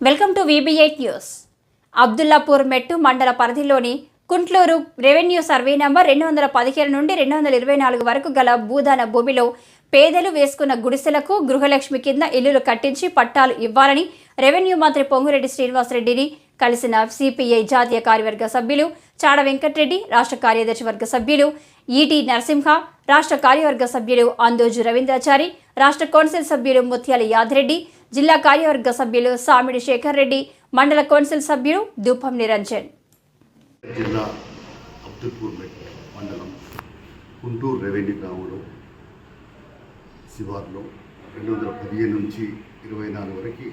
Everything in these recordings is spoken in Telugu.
Welcome to V B eight news. Abdullapurmet మండల పరిధిలోని కుంట్లూరు రెవెన్యూ సర్వే నెంబర్ రెండు వందల పదిహేను నుండి రెండు వందల ఇరవై నాలుగు వరకు గల భూదాన భూమిలో పేదలు వేసుకున్న గుడిసెలకు గృహలక్ష్మి కింద ఇల్లులు కట్టించి పట్టాలు ఇవ్వాలని రెవెన్యూ మంత్రి పొంగురెడ్డి శ్రీనివాసరెడ్డిని కలిసిన సిపిఐ జాతీయ కార్యవర్గ సభ్యులు చాడ వెంకటరెడ్డి రాష్ట్ర కార్యదర్శి వర్గ సభ్యులు ఈటీ నరసింహ రాష్ట్ర కార్యవర్గ సభ్యులు అందోజు రవీంద్రాచారి రాష్ట్ర కౌన్సిల్ సభ్యులు ముత్యాల యాదిరెడ్డి జిల్లా కార్యవర్గ సభ్యులు సామిడి శేఖర్ రెడ్డి మండల కౌన్సిల్ సభ్యులు దూపం నిరంజన్. జిల్లా మండలం గుంటూరు రెవెన్యూ గ్రామంలో శివార్లో రెండు వందల పదిహేను నుంచి ఇరవై నాలుగు వరకు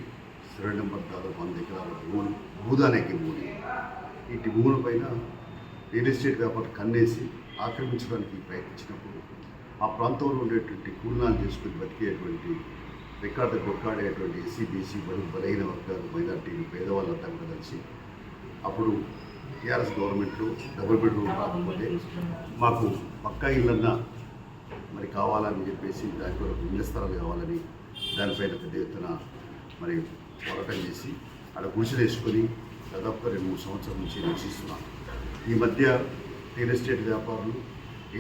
సర్వే నెంబర్ దాదాపు వంద ఎకరాల భూములు భూదానికి భూమి ఇంటి భూముల పైన రియల్ ఎస్టేట్ వ్యాపారం కన్నేసి ఆక్రమించడానికి ప్రయత్నించినప్పుడు ఆ ప్రాంతంలో ఉండేటువంటి కూలినాలు చేసుకుని బతికేటువంటి రికార్డు కొట్లాడేటువంటి ఎస్సీ బీసీ బడుగు బలహీన వర్గాలు మైనార్టీలు పేదవాళ్ళంతా కూడా కలిసి అప్పుడు టీఆర్ఎస్ గవర్నమెంట్లో డబుల్ బెడ్రూమ్ రాకపోతే మాకు పక్కా ఇళ్ళన్నా మరి కావాలని చెప్పేసి దాని కొరకు ఇళ్ళ స్థలాలు కావాలని దానిపైన పెద్ద ఎత్తున మరి పోరాటం చేసి అక్కడ గుడిసెలు వేసుకొని దాదాపుగా రెండు మూడు సంవత్సరాల నుంచి నివసిస్తున్నాను. ఈ మధ్య రియల్ ఎస్టేట్ వ్యాపారులు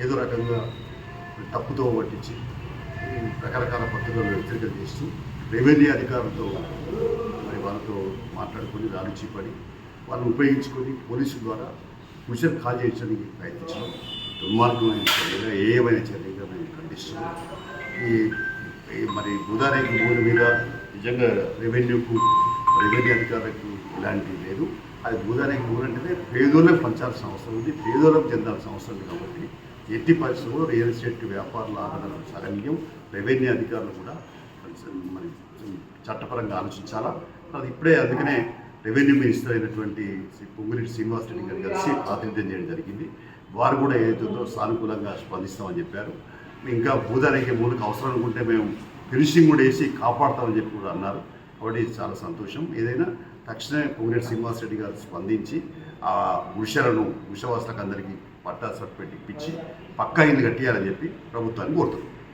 ఏదో రకంగా తప్పుతో పట్టించి రకరకాల పద్ధతులను హెచ్చరికలు చేస్తూ రెవెన్యూ అధికారులతో మరి వాళ్ళతో మాట్లాడుకొని రానిచ్చి పడి వాళ్ళని ఉపయోగించుకొని పోలీసుల ద్వారా కుషన్ కాల్ చేయించడానికి ప్రయత్నించడం దుర్మార్గమైన చర్యగా ఏమైనా చర్యగా మేము ఖండిస్తున్నాం. ఈ ఈ మరి ఉదాహరణకి భూమి మీద నిజంగా రెవెన్యూకు రెవెన్యూ అధికారులకు ఇలాంటివి లేదు. అది భూదానికి అంటేనే పేదోళ్ళకి పంచాల్సిన అవసరం ఉంది. పేదోళ్ళకి చెందాల్సిన అవసరం ఉంది కాబట్టి ఎట్టి పరిస్థితుల్లో రియల్ ఎస్టేట్ వ్యాపారుల ఆదరణ సగమ్యం రెవెన్యూ అధికారులు కూడా మరి చట్టపరంగా ఆలోచించాలా? అది ఇప్పుడే అందుకనే రెవెన్యూ మినిస్టర్ అయినటువంటి శ్రీ పొంగిరెడ్డి శ్రీనివాసరెడ్డి గారు కలిసి ప్రాతినిధ్యం చేయడం జరిగింది. వారు కూడా ఏదైతుందో సానుకూలంగా స్పందిస్తామని చెప్పారు. ఇంకా భూదానికి మూలకు అవసరం అనుకుంటే మేము ఫినిషింగ్ కూడా వేసి కాపాడతామని చెప్పి కూడా అన్నారు. కాబట్టి చాలా సంతోషం. ఏదైనా తక్షణమే పొంగిరెడ్డి శ్రీనివాసరెడ్డి గారు స్పందించి ఆ ఉషలను ఉషవాసులకు అందరికీ పట్టా సర్టిఫికేట్ ఇప్పించి పక్కా ఇల్లు కట్టియాలని చెప్పి ప్రభుత్వాన్ని కోరుతున్నాం.